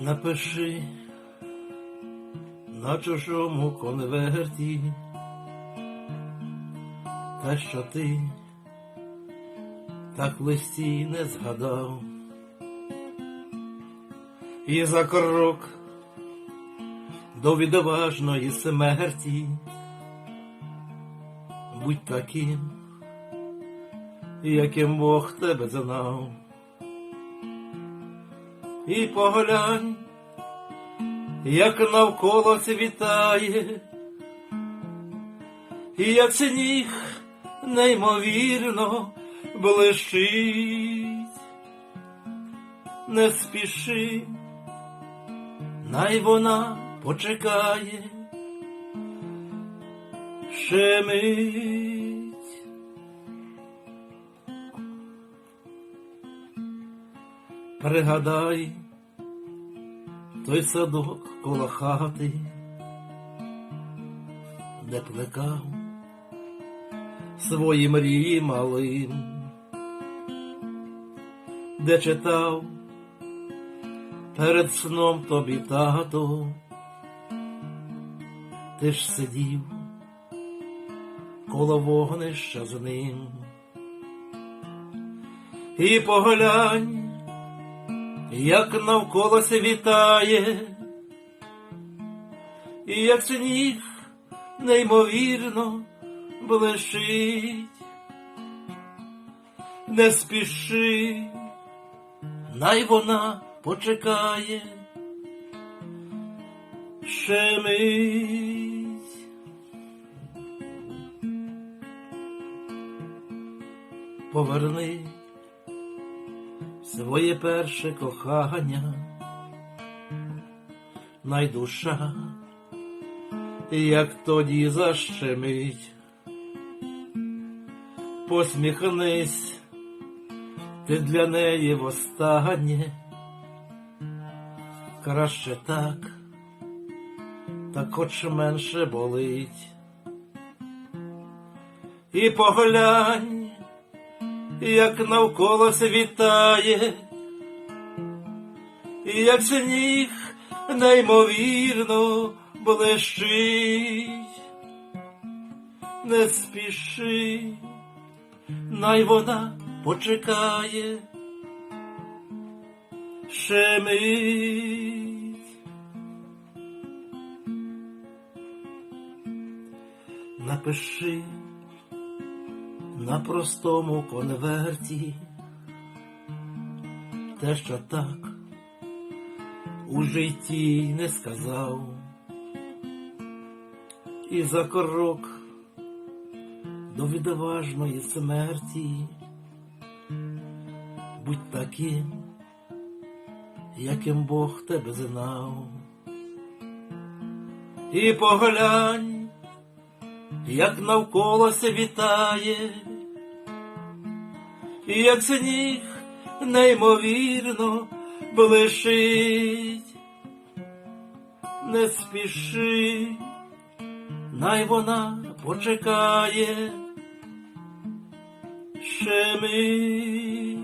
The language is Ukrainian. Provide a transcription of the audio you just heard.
Напиши на чужому конверті те, що ти так листі не згадав. І за крок до відважної смерті будь таким, яким Бог тебе знав. І поглянь, як навколо світає, і як сніг неймовірно блищить. Не спіши, най вона почекає, ще мить. Пригадай той садок коло хати, де плекав свої мрії малим, де читав перед сном тобі тато, ти ж сидів коло вогнища з ним. І поглянь, як навколо світає, і як сніг неймовірно блищить, не спіши, най вона почекає, ще мить. Поверни своє перше кохання, найдуша, як тоді защемить, посміхнись, ти для неї востаннє, краще так, так хоч менше болить, і поглянь як навколо світає, як сніг неймовірно блищить, не спіши, най вона почекає, ще мить. Напиши на простому конверті, те, що так у житті не сказав, і за крок до відважної смерті, будь таким, яким Бог тебе знав, і поглянь як навколо світає, і як сніг неймовірно блищить, не спіши, най вона почекає, ще мить.